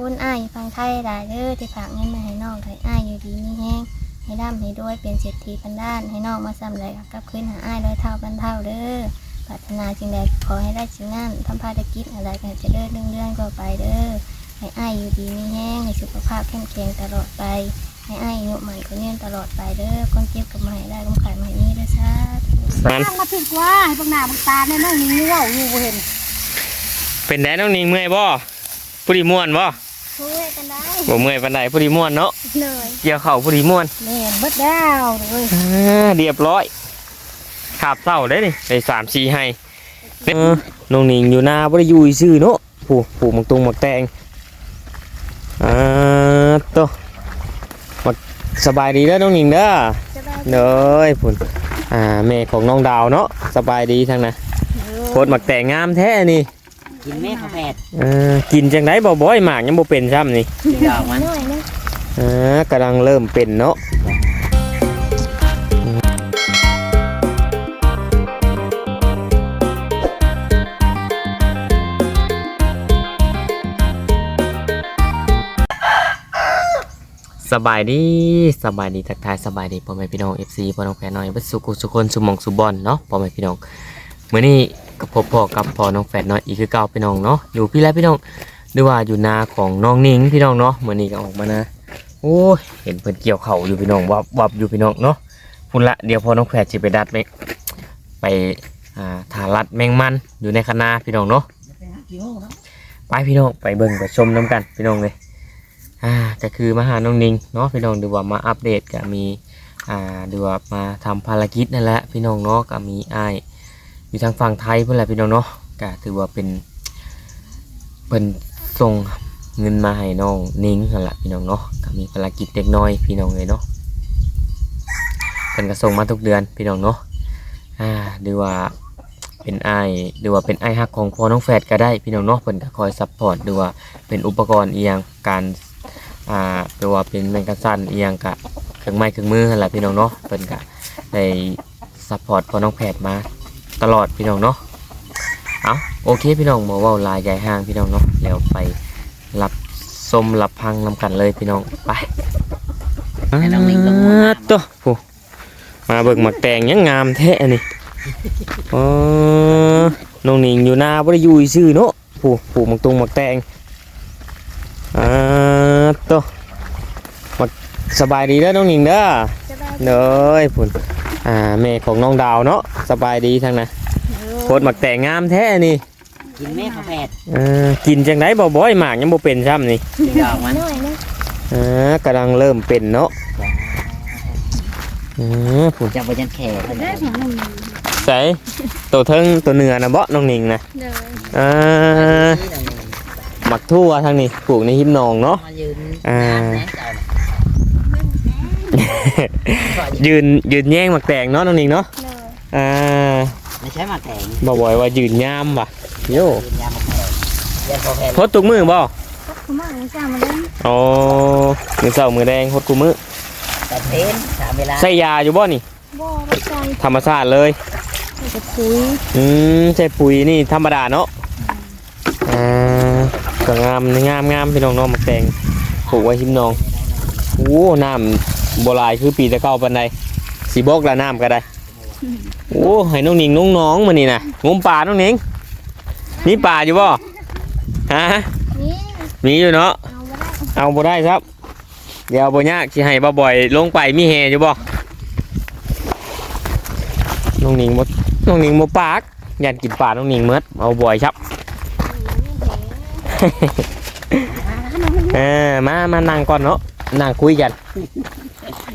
คุณอ้ายฟังไทยหลายเด้อที่ฝากเงินมาให้น้องให้อ้ายอยู่ดีมีแห้งให้ร่ำให้ด้วยเป็นเศรษฐีพันด้าน ให้น้องมาซ้ำไรกลับคืนหาอ้ายร้อยเท่าพันเท่าเด้อปรารถนาจึงใดขอให้ได้สิ่งนั้นทำภารกิจอะไรก็จะเดินเรื่องเรื่องๆก็ไปเด้อให้อ้ายอยู่ดีมีแห้งให้สุขภาพเข้มแข็งตลอดไป ให้อ้ายอายุหมันก็เนื่นตลอดไปเด้อคนเจ็บกับมาให้ได้คนขายมาให้นี้เด้อซาธุนั่งมาถึกว่าให้บังหน้าบังตาในน้องนี่ง่วงอยู่บ่เห็น เป็นแดนน้องนิงเมื่อยบ่ ผู้ดีม่วนบ่ช่วยกันได้บ่เมื่อยปานใดผู้ดีม่วนเนาะเลยเกี่ยวเข่าผู้ดีม่วนแม่นเบิดแล้วเลยอ่าเรียบร้อยขาบเศร้าได้นี่ไปสามสี่ให้เออน้องนิงอยู่นาบ่ได้อยู่ซื่อเนาะผู้ผู้หมักตุงหมักแตงอ่าโตมักสบายดีเด้อน้องนิงเด้อสบายเด้อพุ่นอ่าแม่ของน้องดาวเนาะสบายดีทั้งนั้นโคตรหมักแตงงามแท้นี่ กินแม่ข้าวแผดเออกินจังไดบ่บ่อยหมากยังบ่เป็นซ้ำนี่ดอกมันหน่อยนึงอ่ากำลังเริ่มเป็นเนาะสบายดีสบายดีทักทายสบายดีพ่อแม่พี่น้อง FC พ่อน้องแฟนน้อยเบัดสุกุสุคนสุหมองสุบอลเนาะพ่อแม่พี่น้องมื้อนี้ ก็พบพ่อกับพ่อน้องแฟนน้อยอีกคือเก่าพี่น้องเนาะอยู่พี่แล้วพี่น้องหรือว่าอยู่นาของน้องนิงพี่น้องเนาะมื้อนี้ก็ออกมานะโอ้ยเห็นเพิ่นเกี่ยวเข่าอยู่พี่น้องวับวับอยู่พี่น้องเนาะพุ่นละเดี๋ยวพอน้องแฝดสิไปดัดไปไปอ่าถารัดแมงมันอยู่ในคณะพี่น้องเนาะไปพี่น้องไปเบิ่งไปชมน้ำกันพี่น้องเลยอ่าก็คือมาหาน้องนิงเนาะพี่น้องดูว่ามาอัปเดตก็มีอ่าดูว่ามาทำภารกิจนั่นแหละพี่น้องเนาะก็มีไอ้ อยู่ทางฝั่งไทยเพื่อนแหละพี่น้องเนาะก็ถือว่าเป็นเป็นส่งเงินมาให้น้องนิ้งนั่นแหละพี่น้องเนาะก็มีภารกิจเด็กน้อยพี่น้องเลยเนาะเป็นกระส่งมาทุกเดือนพี่น้องเนาะอ่าหรือว่าเป็นไอหรือว่าเป็นไอายฮักของพ่อน้องแฝดก็ได้พี่น้องเนาะเพิ่นก็คอยซัพพอร์ตหรือว่าเป็นอุปกรณ์เอียงการอ่าหรือว่าเป็นแมงกะสันเอียงกะเครื่องไม้เครื่องมือนั่นแหละพี่น้องเนาะเพิ่นก็ได้ซัพพอร์ตพ่อน้องแฝดมา ตลอดพี่น้องเนาะเอาโอเคพี่น้องบ่เว้าหลายใหญ่ห้างพี่น้องเนาะแล้วไปรับสมรับพังนำกันเลยพี่น้องไปให้น้องนิงลงมาตัวผู้มาเบิกหมักแตงยังงามแท้นี่อ๋อน้องหนิงอยู่นาบ่ได้อยู่ซื่อเนาะผู้ผู้หมักตุงหมักแตงอ่าตัวหมักสบายดีเด้อน้องหนิงเด้อสบายเด้อพุ่น อ่าแม่ของน้องดาวเนาะสบายดีทั้งนั้นโคตรหมักแตงงามแท้นี่กินแม่ข้าวแผดเออกินจังไดบ่บ่อยหมากยังบ่เป็นซ้ำนี่ดอกมันหน่อยนึงอ่ากำลังเริ่มเป็นเนาะอืมผุนจะไปยันแขกได้ของน้องนี่ใส่ตัวเทิงตัวเนื้อนะเบาะน้องนิงนะเลยอ่าหมักทั่วทางนี้ปลูกในหิมนองเนาะมายืนอ่า นานนะเจ้าน่ะ ยืนยืนแย่งหมักแตงเนาะน้องนิงเนาะเลยอ่าไม่ใช่มาแตงบ่บ่อยว่ายืนยามว่ะโย่ยืนยามาแตงยาข้าวแผดพดตุกมือบ่พักขมาของจ้ามาแล้วอ๋อมือเสามือแดงพดกูมือแต่เต้นสามเวลาใส่ยาอยู่บ่นี่ บ่รับใจธรรมชาติเลย จะคุยอืมใช่ปุ๋ยนี่ธรรมดาเนาะอ่าก็งามงามงามพี่น้องเน้องมักแตงปลูกไว้หิมนองโอ้น้ำ โบราณคือปีตะเก้าปันใดสีบอกละน้ำก็ได้ โอ้ให้น้องนิงน้องน้องมานี่นะงมป่าน้องนิงมีป่าอยู่บ่ฮะนี่มีอยู่เนาะเอาไว้ได้เอาบ่ได้ครับ เดี๋ยวบ่ยากสิให้บ่บ่อยลงไปมีแฮอยู่บ่น้องนิงบ่น้องนิงบ่ปากยันกินป่าน้องนิงเมดเอาบ่อยครับเออมามานั่งก่อนเนาะนั่งคุยกัน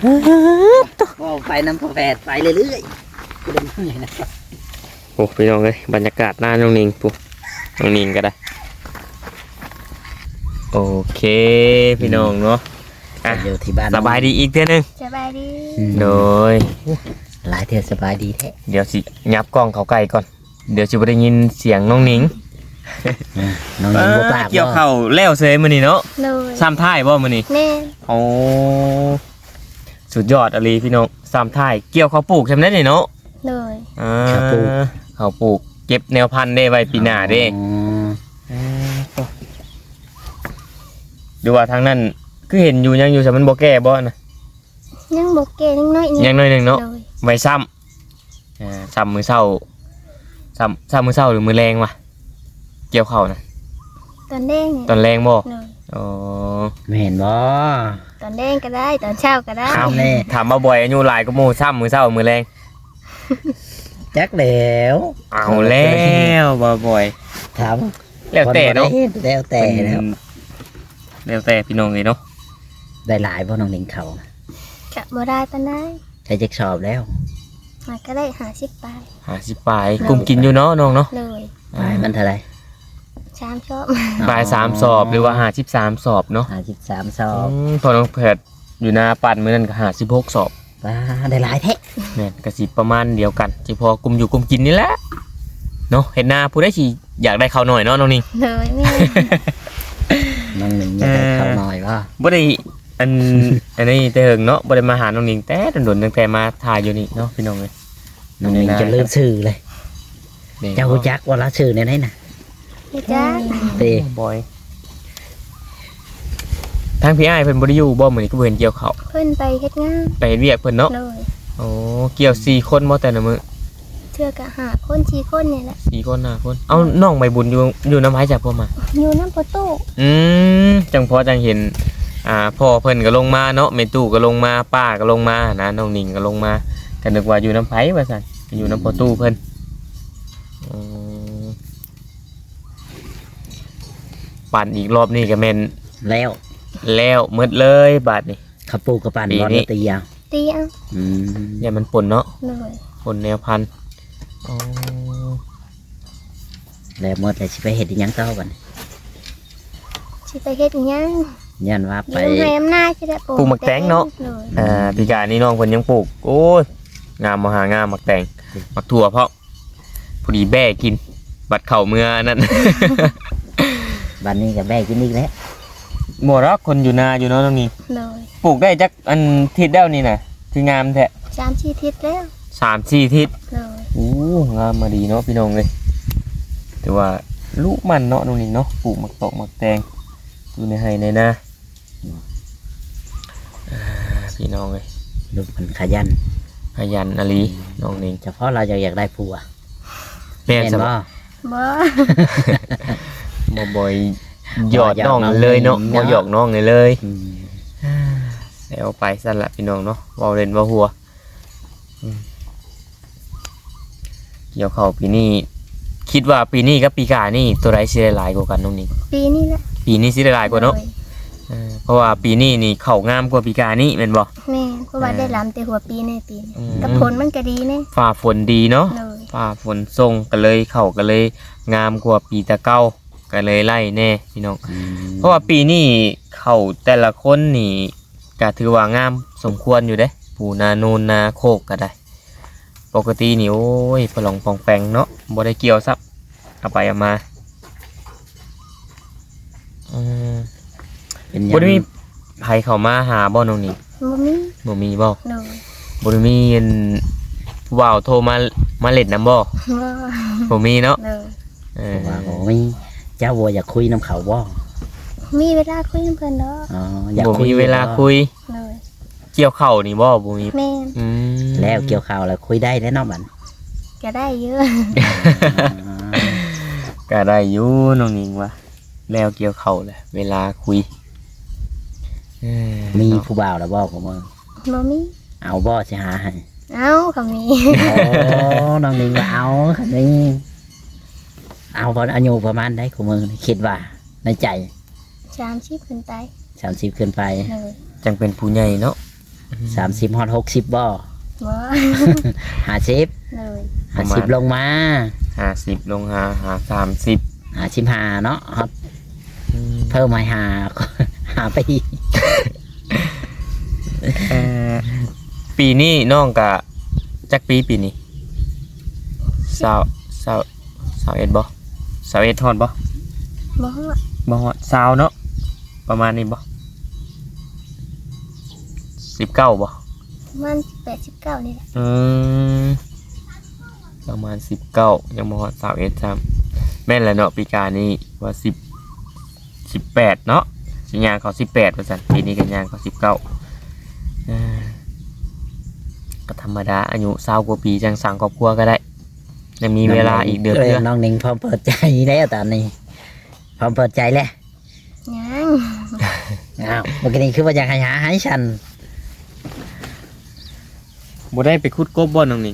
ก็ไปน้ำข้าวแผดไปเรื่อยๆกูเดินเมื่อยนะโอ้พี่น้องเลยบรรยากาศหน้าน้องนิงปุ๊น้องนิงก็ได้ โอเคพี่น้องเนาะอะอยู่ที่บ้านสบายดีอีกเท่อนึงสบายดีโดยหลายเที่ยวสบายดีแท้เดี๋ยวสิยับกล้องเขาไกลก่อน เดี๋ยวสิบ่ได้ยินเสียงน้องนิงน้องนิงบ่ปากเกี่ยวเข่าแล้วเซยมื้อนี้เนาะเลยซ้ำท้ายบ่มื้อนี้แน่โอ้ สุดยอดอลีพี่น้องซ้ำท้ายเกี่ยวเขาวปลูกใช่ไหมนี่เนาะเลย อ่าเขาปลูก เก็บแนวพันธุ์ได้ไว้ปีหน้าเด้อ๋ออ่ารือว่าทางนั้นคือเห็นอยู่ยังอยู่แต่มันบ่แก่บ่นะ ยังบกเกยังน้อยยังน้อยหนึงเนาะโดยไว้ซ้ำอ่าซ้ำมือเช้าซ้ำซ้ำมือเช้าหรือมือแรงวะเกี่ยวเข้าวนะตอนแดงเนี่ยตอนแรงบ่โดย อ๋อไม่เห็นบ่ตอนแดงก็ได้ตอนเช้าก็ได้เอาแน่ถามมาบ่อยอายุหลายก็หมู่ซ้ำมือเช้ามือแรงจักแล้วเอาแล้วบ่บ่อยถามแล้วแต่เนาะคนบ่ได้แล้วแต่แล้วแล้วแต่พี่น้องเลยเนาะได้หลายบ่น้องหนิงเขากะบ่ได้ปานใดใช้จักสอบแล้วมันก็ได้หาสิบปลายหาสิปลายกลุ่มกินอยู่เนาะน้องเนาะเลยหลายมันเท่าไหร่ ชามชอบปลายสามสอบหรือว่าหาสิบสามสอบเนาะห้าสิบสามสอบอืมพอน้องแพทย์อยู่หน้าปัดมือนั่นก็หาสิบหกสอบว้าได้หลายแท้แม่นกระสิประมาณเดียวกันที่พอกลุ่มอยู่กลุ่มกินนี่แหละเนาะเห็นหน้าผู้ได้สิอยากได้เขาวหน่อยเนาะน้องนิ่งเลยแม่น้องหนิงอยากได้เข้าหน่อยว่าบ่ได้อันอันนี้แต่เหิงเนาะบ่ได้มาหาน้องนิ่งแต่โดนๆตั้งแต่มาถ่ายอยู่นี่เนาะพี่น้องเลยน้องหนิงจะลืมชื่อเลยนี่เจ้าฮู้จักว่าละชื่อในไหนน่ะ นี่จ้าเต้บอยทางพี่อ้ายเพิ่นบ่ได้อยู่บ่มื้อนี้ก็บ่เห็นเกี่ยวเขาวเพิ่นไปเฮ็ดงานไปเฮ็ดเวียกเพิ่นเนาะเลยโอ้เกี่ยวสี่คนบ่แต่ละมื้อเทื่อกะหาคนชีคนเนี่ยแหละสี่คนห้าคนเอ้าน้องใบบุญอยู่อยู่น้ำไผจ้ะพ่อมา อยู่น้ำประตูอืมจังพอจังเห็น อ่าพ่อเพิ่นก็ลงมาเนาะแม่ตู้ก็ลงมาป้าก็ลงมานะน้องนิ่งก็ลงมาก็นึกว่าอยู่น้ำไผว่าซั่นอยู่น้ำพ่อตู้เพิ่นอืม ปั่นอีกรอบนี้ก็แม่นแล้วแล้วหมดเลยบาดนี้ขับปูกระปันปีบอลนี้ตียาวเตียงอืมอย่ามันปนเนาะเลยปนแนวพันธุ์อ๋อแล้วหมดเลยสิไปเฮ็ดอีหยังต่อบัดนี้สิไปเฮ็ดอิหยังย้อนว่าอไปยู่ให้อำนาจสิได้ปลูปลูกหมักแตงเนาะเลยอ่าปีกายนี่น้องเพิ่นยังปลูก โอ้ยงามมหางามหมักแตงหมักถั่วเพราะพอดีแบ่กิน บัดเข่าเมื่อนั่น บัดนี้ก็แบกกินอีกแล้วหมดแล้วคนอยู่นาอยู่เนาะตรงนี้เลยปลูกได้จักอันทิศเด้วนี่น่ะคืองามแท้สามชีทิศแล้วสามสี่ทิศเลยโอ้งามมาดีเนาะพี่น้องเลยแต่ว่าลูกมันเนาะตรงนี้เนาะปลูกหมักตอกหมักแตงอยู่ในไห้ในนาอ่าพี่น้องเลยลูกมันขยันขยันอลีน้องนิงเฉพาะเราจะอยากได้ผัวแม่นแม่นสบบ่ บ่ บ่บ่อยหยอดน้องเลยเนาะบ่หยอกน้องเลยเลยอืมแล้วไปสั่นละพี่น้องเนาะเว้าเล่นเว้าหัวอืมเกี่ยวเข้าวปีนี้คิดว่าปีนี้กับปีกายนี่ตัวไรสิได้หลายกว่ากันน้องนิงปีนี้แหละปีนี้สิได้หลายกว่าเนาะเลยเออเพราะว่าปีนี้นี่เข้าวงามกว่าปีกายนี่แม่นบ่แม่เพราะว่าได้ลำแต่หัวปีในปีนี้อืมกับผลมันก็ดีแน่ฟ้าฝนดีเนาะเลยฟ้าฝนทรงก็เลยเข้าก็เลยงามกว่าปีตะเก้า ก็เลยไล่แน่พี่น้องอืมเพราะว่าปีนี้เขาแต่ละคนนี่ก็ถือว่างามสมควรอยู่เด้ปูนานูนนาโคกก็ได้ ปกตินี่โอ้ยปลองปองแปงเนาะบ่ได้เกี่ยวซับเอาไปเอามาอืมเป็นหยังบ่ได้มีไผเข้ามาหาบ่น้องนี่บ่มีบ่มีบ่เลยบ่ได้มีอันผู้บ่าวโทรมามาเล่นนํบ่บ่บ่มีเนาะเลยเออว่าโอ้ย เจ้าวัวอยากคุยน้ำเขาบ่มีเวลาคุยกับเพิ่นเนาะอ๋ออยากบ่คุยมีเวลาคุย เลยเกี่ยวเข้าวนี่บ่บ่มีแม่นอืมแล้วเกี่ยวข่าวแล้วคุยได้แล้วเนาะบัดก็ได้เยอะอ๋อก็ได้อยู่น้องนิงว่าแล้วเกี่ยวเข้าวแหละเวลาคุยเออมีผู้บ่าวแล้วบ่ผมว่าบ่มีเอาบ่สิหาให้เอ้าก็มี โอ้น้องนิงว่าเอาคันนี้ เอาพออายุประมาณได้ของมึงคิดว่าในใจสามชีพขึ้นไปสามสิบขึ้นไปเลยจังเป็นผู้ใหญ่เนาะสามสิบฮอดหกสิบบ่บ่ห้าสิบเลยห้าสิบลงมาห้าสิบลงหาหาสามสิบห้าสิบห้าเนาะฮอดเพิ่มมาหาหาไปอีกเอ่อปีนี้น้องกะจักปีปีนี้สาวสาวสาวเอ็ดบ่ สาวเอ็ดฮอดบ่บ่ฮอดบ่ฮอดสาวเนาะประมาณนี้บ่สิบเก้าบ่ประมัน89นี่แหละอืมประมาณสิบเก้ายังบ่ฮอดสาวเอ็ดซ้ำแม่นแหละเนาะปีกานี้ว่าสิบสิบแปดเนาะสิย่างเขาสิบแปดว่าซั่นปีนี้ก็ย่างเขาสิบเก้าอ่าก็ธรรมดาอายุ20กว่าปีจังสั่งครอบครัวก็ได้ ยังมีเวลาอีกเดือนเลยเพื่อน้องหนิงพร้อมเปิดใจแล้วตอนนี้พร้อมเปิดใจแล้วยังอ้าวเมื่อกี้นี้คือว่าอยากให้หาให้ฉันบ่ได้ไปขุดกบบ่น้องนี่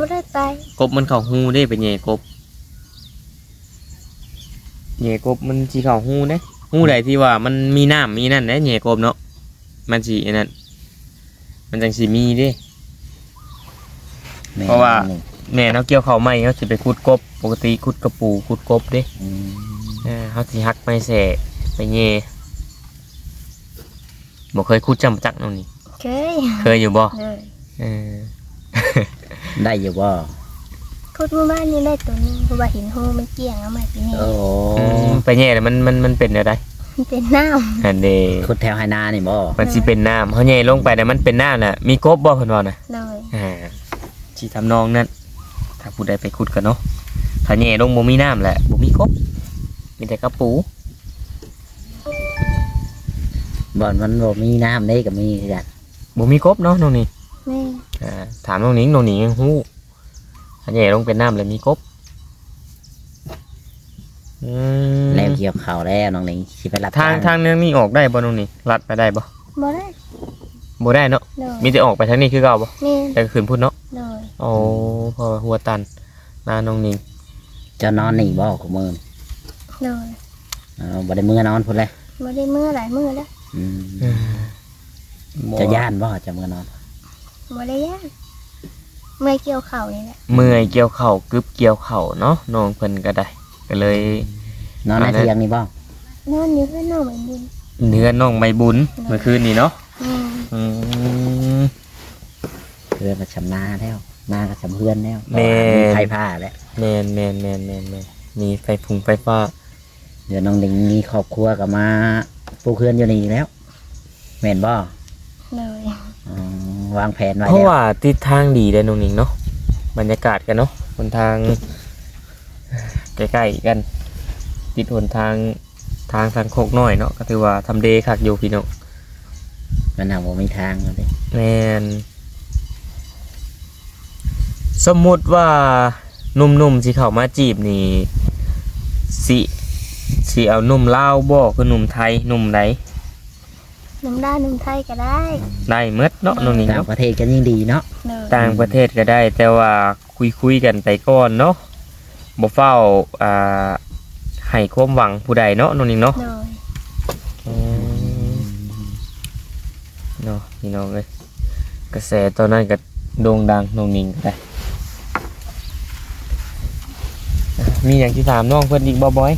บ่ได้ไปกบมันเข้าหูเด้ไปแย่กบแย่กบมันสิเข้าหูเด้หูใดที่ว่ามันมีน้ำมีนั่นเด้แย่กบเนาะมันสิอันนั้นมันจังสิมีเด้แม่เพราะว่าน้องหนิง แม่เนาะเกี่ยวเขาวไม่เขาสิไปขุดกบ ปกติขุดกระปูขุดกบเด้อืมเออเขาสิฮักไม่แส่ไปแย่บ่เคยขุดจำจักน้องนี่ เคยเคยอยู่บ่เลยเออ ได้อยู่บ่คุดหมู่บ้านนี่ได้ตัวหนึงเพราะว่าเห็นหูมันเกี่ยงเอามาปีนี้โอ้อืมไปแย่แล้วมันมันมันเป็นอะไรมันเป็นน้อันเดขุดแถวไหนานี่บ่มันสิเป็นน้ำเขาแย่ลงไปแต่มันเป็นน้ำน่ะ มีกบบ่เพิ่นว่าน่ะำเลยอ่าสิทำนองนั้น ถ้าผู้ใดไปขุดกันเนาะถ้าแย่ลงบ่มีน้ำแหละบ่มีกบมีแต่กระปูบ่อนมันบ่มีน้ำได้ก็มีคือกันบ่มีกบเนาะน้องนี่แม่อ่าถามน้องหนิงน้องหนิงยังฮู้ถ้าแย่ลงเป็นน้ำแล้วมีกบอืมแล้วเกี่ยวข้าวแล้วน้องหนิงสิไปรับทางทางนึงนี่ออกได้บ่น้องนี่ลัดไปได้บ่บ่ได้บ่ได้เนาะเลยมีแต่ออกไปทางนี้คือเก่าบ่แม่แต่ก็ขึ้นพุ่นเนาะเลย โอ้พอหัวตันนาน้องหนิงเจะนอนนี่บ่คุมื้อนี่เลยเออบ่ได้มื้อนอนพุ่นเลยบ่ได้มือหลายมือแล้วอืมบ่เจะย่านบ่เจะมื้อนอนบ่ได้ย่านเมื่อยเกี่ยวเข่านี่แหละเมื่อยเกี่ยวเข่ากึบเกี่ยวเข่าเนาะน้องเพิ่นก็ได้ ก็เลย นอนในอันนั้นเตียงนี่บ่นอนอยู่เพื่อนนอนเหมือนบุญเนื้อน้องใบบุญเมื่อคืนนี้เนาะแม่อืม เพื่อนก็ชำนาญแล้ว มาก็ชำเพื่อนแล้วแม่ มีไผผ้าแล้วแมนแมนแมนแมนแมนมีไฟฟุงไฟฟ้าเดี๋ยวน้องหนิงมีครอบครัวก็มาปลูกเพื่อนอยู่นี่แล้วแม่นบ่เลยอืมวางแผนไว้เพราะแล้วว่าทิศทางดีเลยน้องหนิงเนาะบรรยากาศกันเนาะหนทางใกล้ๆกัน ติดหนทางทางทางโคกน้อยเนาะก็ถือว่าทำเดคักอยู่พี่น้องมันหาบ่มีทางเลยแมน สมมุติว่าหนุ่มๆสิเข้ามาจีบนี่สิสิเอาหนุ่มลาวบ่คือหนุ่มไทยหนุ่มใดหนุ่มด้านหนุ่มไทยก็ได้ได้เมดเนาะน้องหนิงต่างเนาะประเทศก็ยิ่งดีเนาะเลยต่างประเทศก็ได้ แต่ว่าคุยคุยๆกันไปก่อนเนาะบ่เฝ้าอ่าให้ความหวังผู้ใดเนาะน้องหนิงเนาะเลยอืมเนาะพี่น้องเอ้ยกระแสตอนนั้นก็โด่งดังน้องหนิงก็ได้ มีอย่างที่ถามน้องเพิ่นอีกบ่บอย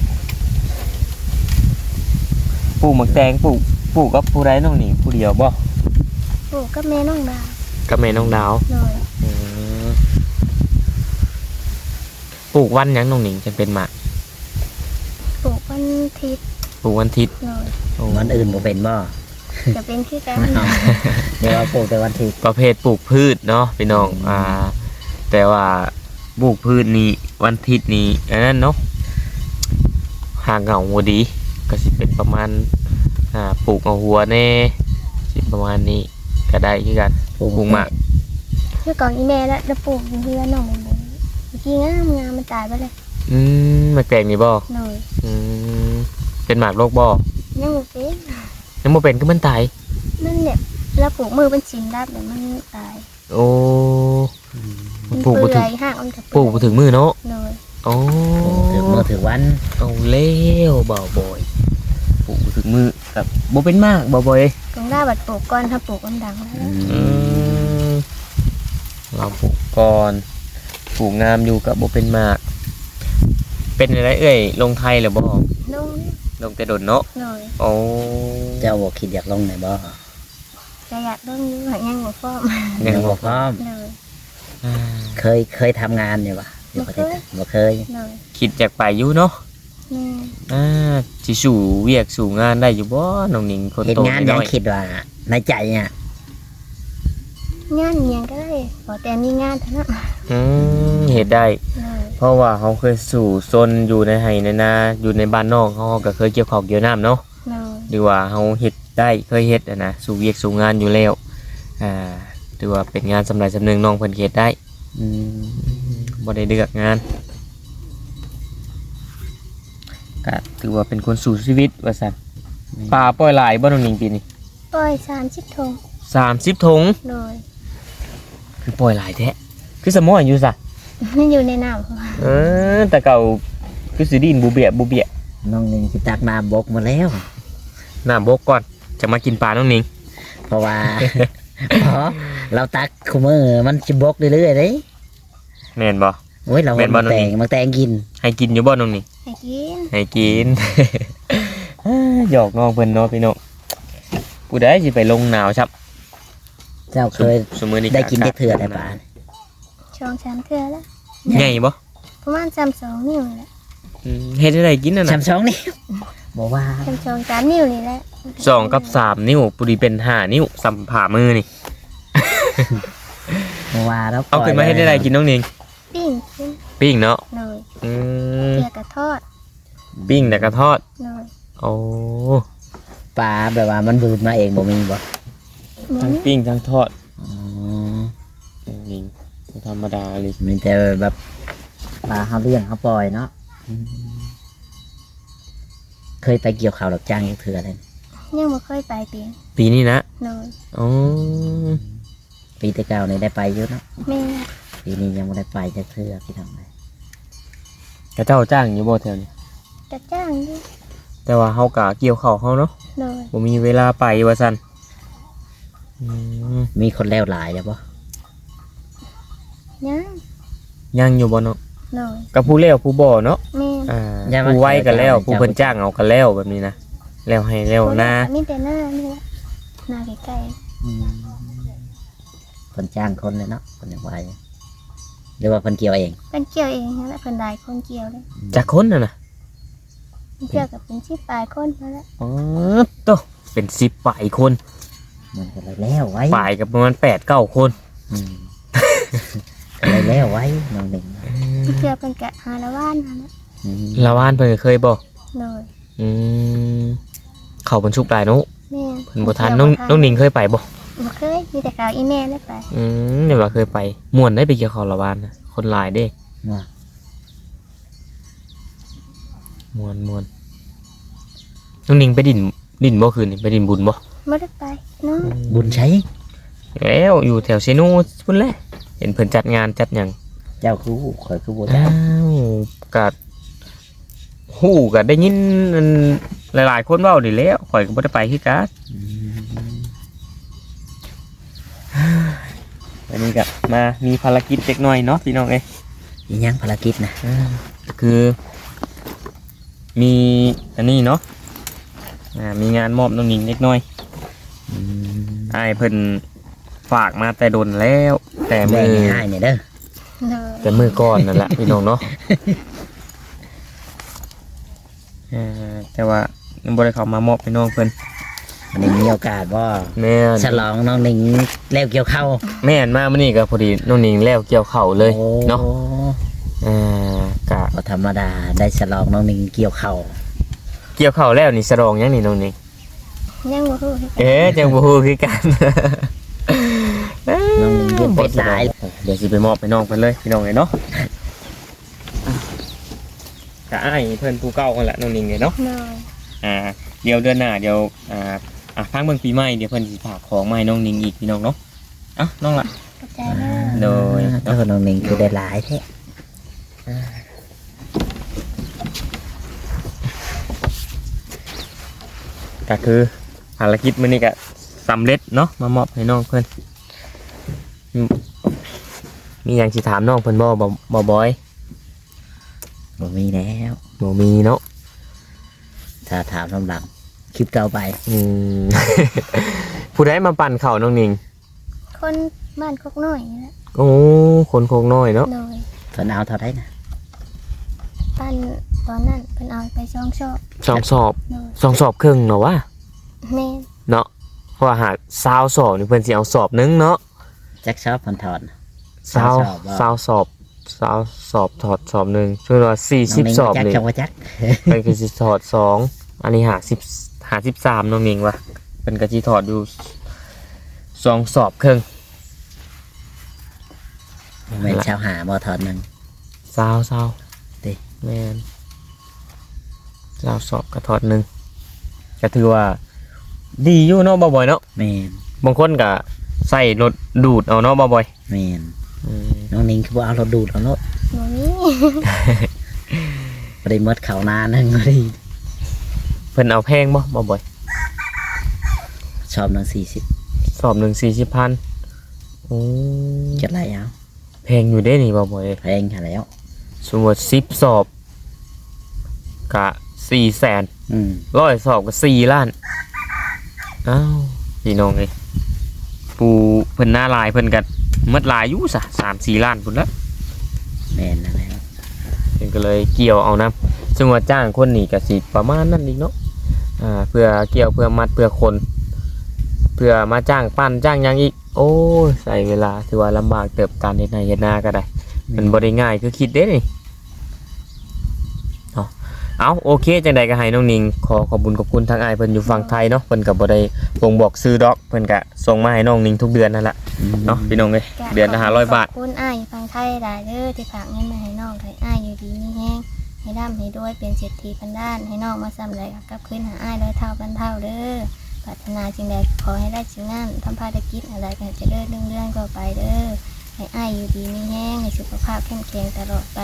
ปลูกหมักแตงปลูกปลูกกับผู้ใดน้องหนิงผู้เดียวบ่ปลูกกับแม่น้องดาวกับแม่น้องดาวเลยอืมปลูกวันหยังน้องหนิงจะเป็นหมากปลูกวันอาทิตย์ปลูกวันอาทิตย์เลยโอ้วันอื่นบ่เป็นบ่จะเป็นคือกันเดี๋ยวเราปลูกแต่วันที่ประเภทปลูกพืชเนาะพี่น้องอ่า แต่ว่า ปลูกพืชนี้วันอาทิตย์นี้อันนั้นเนาะหาเหงาหัวดี ก็สิเป็นประมาณอ่าปลูกเอาหัวแน่สิประมาณนี้ก็ได้คือกันปลูกปลูกหมากเมื่อก่อนอีแม่แล้วจะปลูกอยู่เพื่อนน้องเหมือนบุญเมื่อกี้งามงามมันตายไปเลยอืมหมากแตงนี่บ่เลยอืมเป็นหมากโรคบ่ยังบ่เป็นยังบ่เป็นก็มันตายมันเนี่ยแล้วปลูกมือเป็นชิ้นรับเดี๋ยวมันตาย โอ้ มันปลูกเปื่บ่ถึงอยห่า งมันจะปลูกบ่ถึงมือเนาะเลยโอ้ถึงเมื่อถึงวันเอาเล้วบ่าวบอยปลูกถึงมือกับบ่เป็นมากบ่าวบอยตรงหน้าบัดปลูกก่อนถ้าปลูกมันดังแล้ว อือืมมเราปลูกก่อนปลูกงามอยู่กับบ่เป็นมาก เป็นอะไรเอ่ยลงไทยหรือบ่ลงลงแต่ดนเนาะเลยโอ้เจ้าบ่คิดอยากลงไหนบ่จะอยากลงอยู่หายังบ่ฟ้อมยังบ่พร้อมเลยอ่า เคยเคยทำงานอยู่ปะอยู่ประเทศไทยบ่เคยเลยคิดอยากไปอยู่เนาะแม่อ่าสิสู่เวียกสู่งานได้อยู่บ่น้องหนิงคนเห็นโตงานน้ยังอยคิดว่าในใจเนี่ยงานเมียงก็ได้ขอแต่มีงานเท่านั้นๆอืมเฮ็ดได้เลยเพราะว่าเขาเคยสู่ซนอยู่ในไห่ในนาอยู่ในบ้านนอกเขาก็เคยเกี่ยวข้าวเกี่ยวน้ำเนาะเลยอหรือว่าเฮาเฮ็ดได้เคยเฮ็ดอะนะสู่เวียกสู่งานอยู่แล้วอ่า หรือว่าเป็นงานสำหรับสำนึงน้องเพิ่นเฮ็ดได้อืมบ่ได้เลือกงานก็ถือว่าเป็นคนสู่ชีวิตว่าซั่นปลาปล่อยหลายบ่น้องหนิงปีนี้ปล่อยสามสิบทง30ถุงโดย คือปล่อยหลายแท้คือสมอยอยู่ซะมันอยู่ในน้ำค่ะเออแต่เก่าคือสิดินบูเบียบูเบียน้องหนิงสิตักน้ำบกมาแล้วน้ำบกก่อนจะมากินปลาน้องหนิง เพราะว่า เพราะเราตักคุมือมันจะบกเรื่อยๆเลยแม่นบ่ โอ้ยเราแม่นบ่มาน้องแต่หนิงงมาแต่งกินให้กินอยู่บ่น้องหนิงให้กินให้กินหยอกน้องเพิ่นเนาะพี่น้องผู้ใดสิไปลงหนาวครับเจ้าเคยสมมื้อนี้ได้กินได้เถื่อได้ปลาช่องสามเทื่อแล้วใหญ่บ่ประมาณสามสองนิ้วนี่แหละอืมเฮ็ดได้ได้กินนั่นช้ำน่ะช้องนี่ บอกว่าสามสองสามนิ้วนี่แหละสองกับสามนิ้วปุรีเป็นห้านิ้วสัมผ่ามือนี่ บอกว่าแล้วเอาขึ้นมาให้ได้ได้กินน้องหนิงปิ้งกินปิ้งเนาะเลยอืมเกลือกระทอดปิ้งแต่กระทอดเลยโอ้ปลาแบบว่ามันบืนมาเองบ่มีบ่หมุทั้นงปิ้งทั้งทอดอ๋อน้องหนิงบ่ธรรมดาเลยมีแต่แบบปลาเขาเลี้ยงเขาปล่อยเนาะ เคยไปเกี่ยวข้าวดอกจ้างยังเถื่อเลยยังไม่เคยไปเปลี่ยนปีนี้นะเลยอ๋อปีที่เก้านี่ได้ไปเยอะเนาะแม่ปีนี้ยังไม่ได้ไปจะเถื่อพี่ทำไงกระเจ้าจ้างอยู่บ่แถวนี้จะจ้างดิแต่ว่าเฮากะเกี่ยวข้าวเฮาเนาะเลยบ่มีเวลาไปว่าซั่นอืมมีคนแล้วหลายแล้วปะยังยังอยู่บ่เนาะ เลยกับผู้แล้วผู้บ่เนาะแม่อ่าผู้ไว้กันแล้ว ผู้เพิ่นจ้างเอากันแล้วแบบนี้นะแล้วให้แล้วนะ มีแต่หน้านี่แหละหน้าใกล้คนจ้างคนเลยเนาะคนอย่างไวหรือว่าคนเกี่ยวเองๆเป็นเกี่ยวเองนั่นแหละเป็นได้คนเกี่ยวเลยจักคนน่ะนะเกี่ยวกับเป็นชิปปลายคนมาแล้วอ๋อโตเป็น10ปลายคนมันก็เลยแล้วไว้ปลายกับประมาณ8 9คนอืมก็เลยแล้วไว้น้องหนึ่งเกี่ยวเป็นกะหาละว่านนั่นแหละอืมละวานเพิ่นก็เคยบ่เลยอืมเข้าบรรชุกหลายเนาะแม่เพิ่นบ่ทันน้องน้องนิงเคยไปบ่บ่เคยมีแต่ข่าวอีแม่ได้ไปอืมเดี๋ยวว่าเคยไปม่วนได้ไปเกี่ยวข้าวละวานนะคนหลายเด้ว่าม่วนม่วนน้องนิงไปดินดินบ่คืนนี่ไปดินบุญบ่ไม่ได้ไปเนาะบุญใช้แล้วอยู่แถวเซโนพุ่นแหละเห็นเพิ่นจัดงานจัดหยัง เจ้าคือข่อยคือบัวอ้าเจ้าวก็ฮู้ก็ได้ยินอันหลาย ๆ คนเว้านี่แหล้วข่อยก็บ่ได้ไปคือกันอืมวันนี้ก็มามีภารกิจเล็กน้อยเนาะพี่น้องเอ้ยอีหยังภารกิจนะก็คือ มีอันนี้เนาะอ่ามีงานมอบน้องนิงเล็กน้อย อืมอ้ายเพิ่นฝากมาแต่ดนแล้ว แต่แม่มือง่ายๆเนี่ยเด้อ เลยแต่มือก่อนนั่นแหละ พี่น้องเนาะอ่าแต่ว่ายังบ่ได้เข้ามามอบให้น้องเพิ่นวันนี้มีโอกาสว่าแม่นฉลองน้องหนิงแล้วเกี่ยวเข้าวแม่นมามื้อนี้ก็พอดีน้องนิงแล้วเกี่ยวเข่าวเลยโอ้เนาะอ่ากะบ่ธรรมดาได้ฉลองน้องหนิงเกี่ยวเข้าวเกี่ยวเข่าวแล้วนี่สรองยังนี่น้องนิง ยังบ่รู้คือกันเอ๊ะจังบ่ฮู้คือกัน น้องหนิงเย็นเป็ดหลายเดี๋ยวสิไปมอบให้น้องเพิ่นเลยพี่น้องเลยเนาะกะอ้ายเพิ่นผู้เก่ากันแหละน้องนิงเลยเนาะเลยอ่าเดี๋ยวเดือนหน้าเดี๋ยวอ่าอะทางเบิ่งปีใหม่เดี๋ยวเพิ่นสิฝากของมาให้น้องนิงอีกพี่น้องเนาะเอ้าน้องละกระจายเลยโดยถ้าคนน้องหนิงคือได้หลายแท้ก็คือภารกิจมื้อนี้ก็สำเร็จเนาะมามอบให้น้องเพิ่นอื มมีหยังสิถามน้องเพิ่นบ่บ่บ่บอยบ่มีแล้วบ่มีเนาะถ้าถามลำหลังคลิปเก่าไป อืม ผู้ใดมาปั่นข้าวน้องนิง คนบ้านคกน้อยนี่แหละโอ้ คนโคงน้อยเนาะเลยเพิ่นเอาเท่าไรนะปั้นตอนนั้นเพิ่นเอาไปช่องชอบสองสอบเลยสองสอบครึ่งเนาะวะแม่เนาะเพราะว่าหากซาวสอบนี่เพิ่นสิเอาสอบหนึงเนาะ แจ็คชอบเพิ่นถอนซาวซาวสอบว่าซาวสอบซาวสอบถอดสอบหนึ่งช่วยว่าสี่น้องสิบหนิงสอบแจ็คนี่จังว่าแจ็คเพิ่นคือสิถอดสองอันนี้หาสิบหาสิบสามน้องนิงวะเป็นกะจีถอดอยู่สองสอบครึ่งแม่นชาวหาบ่ถอดหนึงซาวซาวดิแมนซาวสอบกระถอดหนึ่งก็ถือว่า ดีอยู่เนาะบ่บ่อยเนาะ แม่นบางคนก็ ใส่รถดูดเอาเนาะบ่บ่อยแม่นอืมน้องนิงคือบ่เอารถดูดเอารถหนูนี่บ่ได้หมดเขานานึงบ่ได้เพิ่นเอาแพงบ่บ่บ่อยชอบหนึง40สอบหนึ่งสี่สิบพันโอ้จัดไรเอาแพงอยู่ได้นี่บ่บ่อยแพงหาแล้ว สมมติสิบสอบกะสี่แสนอืมร้อยสอบก็สี่ล้านอ้าวพี่น้องเอ้ย ปูเพิ่นหน้าลายเพิ่นกันมัดลายอยู่ซะสามสี่ล้านพุ่นละแม่นนั่นแหละเพิ่นก็เลยเกี่ยวเอานะซึ่งว่าจ้างคนนี่ก็สิประมาณนั้นอีกเนาะอ่าเพื่อเกี่ยวเพื่อมัดเพื่อคน เพื่อมาจ้างปั้นจ้างหยังอีก โอ้ยใส่เวลาถือว่าลำบากเติบการเฮ็ดนาเฮ็ดนาก็ได้ มันบ่ได้ง่ายคือคิดเด้นี่เอา เอาโอเคจังใดก็ให้น้องนิงขอขอบคุญขอบคุณทางอ้ายเพิ่นอยู่ฝั่งไทยเนาะเพิ่นก็บ่ได้บ่งบอกซื้อดอก เพิ่นก็ส่งมาให้น้องนิงทุกเดือนนั่นแหละอืมเนาะพี่น้องเอ้ยก็เดือนละ500บาทขอบคุณอ้ายฟังไทยหลายเด้อที่ฝากเงินมาให้น้องไทยอ้ายอยู่ดีมีแห้งให้ร่ำให้ด้วยเป็นเศรษฐีพันด้าน ให้น้องมาซ้ำไรกลับคืนหาอ้ายร้อยเท่าพันเท่าเด้อปรารถนาสิ่งใดขอให้ได้สิ่งนั้นทำภารกิจอะไรก็จะเดินเรื่องๆต่อไปเด้อให้อ้ายอยู่ดีมีแห้งให้สุขภาพเข้มแข็งตลอดไป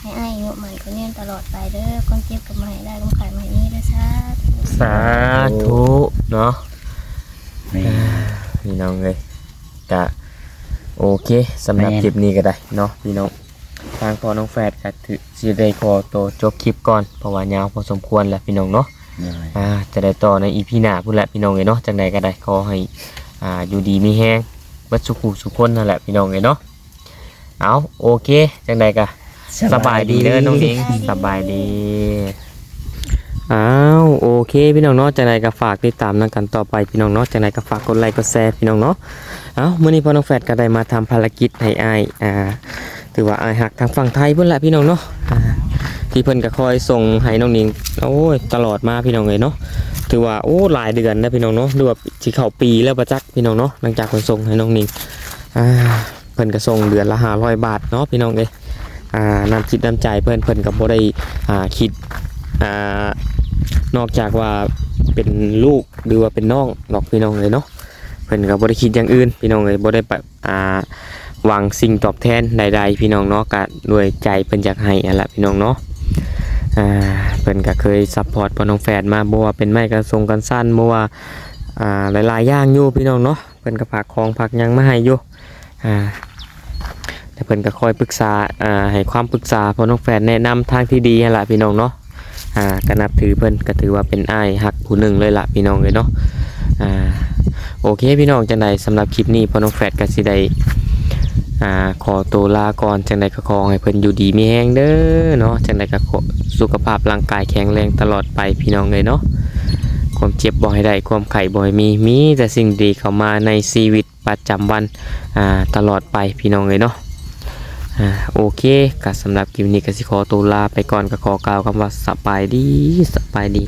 ให้อ้ายอายุมันก็เนียนตลอดไปเด้อคนเจ็บกับมาให้ได้คนขายมาให้นี้เด้อซาธุสาธุเนาะแม่น พี่น้องเอ้ยก็โอเคสำหรับแม่น คลิปนี้ก็ได้เนาะพี่น้องทางพ่อน้องแฟดก็ถือสิได้ขอตัวจบคลิปก่อนเพราะว่ายาวพอสมควรแล้วพี่น้องเนาะเลยอ่าจะได้ต่อในอีพีหน้าพุ่นแหละพี่น้องเอ้ยเนาะจังใดก็ได้ขอให้อ่าอยู่ดีมีแฮงเบัดสุขุสุขคนนั่นแหละพี่น้องเอ้ยเนาะเอาโอเคจังใดก็ สบายดีเด้อน้องนิงสบายดีอ้าวโอเค พี่น้องเนาะจังใดก็ฝากติดตามนักันต่อไปพี่น้องเนาะจังใดก็ฝากกดไลค์กดแชร์พี่น้องเนาะเอามื้อนี้พ่อน้องแฟดก็ได้มาทำภารกิจให้อ้ายอ่าถือว่าอ้ายหักทางฝั่งไทยพุ่นแหละพี่น้องเนาะอ่าที่เพิ่นก็คอยส่งให้น้องนิงโอ้ยตลอดมาพี่น้องเอ้ยเนาะถือว่าโอ้หลายเดือนนะพี่น้องเนาะดูว่าสิเข้าปีแล้วประจักษ์พี่น้องเนาะหลังจากคนส่งให้น้องนิงอ่าเพิ่นก็ส่งเดือนละ500บาทเนาะพี่น้องเอ้ย อ่านำคิดนำใจเพิ่นเพิ่นก็บ่ได้อ่าคิดอ่านอกจากว่าเป็นลูกหรือว่าเป็นน้องดอกพี่น้องเลยเนาะเพิ่อนก็บ่ได้คิดอย่างอื่น พี่น้องเลยบ่ได้แบบอ่าหวังสิ่งตอบแทนใดๆพี่น้องเนาะก็ด้วยใจเพิ่นอยากให้อันละพี่น้องเนาะอ่าเพิ่นก็เคยซัพพอร์ตพ่อน้องแฝดมาบ่ว่าเป็นไม้กระทรงกันสั้นบ่ว่าอ่าหลายๆอย่างอยู่พี่น้องเนาะเพิ่นก็ฝากของฝากยังมาให้อยู่อ่า แต่เพิ่นก็คอยปรึกษาอ่าให้ความปรึกษาพ่อน้องแฝดแนะนำทางที่ดีล่ะพี่น้องเนาะอ่าก็นับถือเพิ่นก็ถือว่าเป็นอ้ายฮักผู้หนึ่งเลยล่ะพี่น้องเลยเนาะอ่าโอเคพี่น้องจังใดสำหรับคลิปนี้พ่อน้องแฝดก็สิได้อ่าขอตัวลาก่อนจังใดก็ขอให้เพิ่นอยู่ดีมีแฮงเด้อเนาะจังใดก็สุขภาพร่างกายแข็งแรงตลอดไปพี่น้องเลยเนาะความเจ็บบ่ให้ได้ความไข้บ่ให้มีมีแต่สิ่งดีเข้ามาในชีวิตประจำวันอ่าตลอดไปพี่น้องเลยเนาะ อ่าโอเคก็สำหรับคลิปนี้ก็สิขอตัวลาไปก่อนก็ขอกล่าวคำว่าสบายดีสบายดี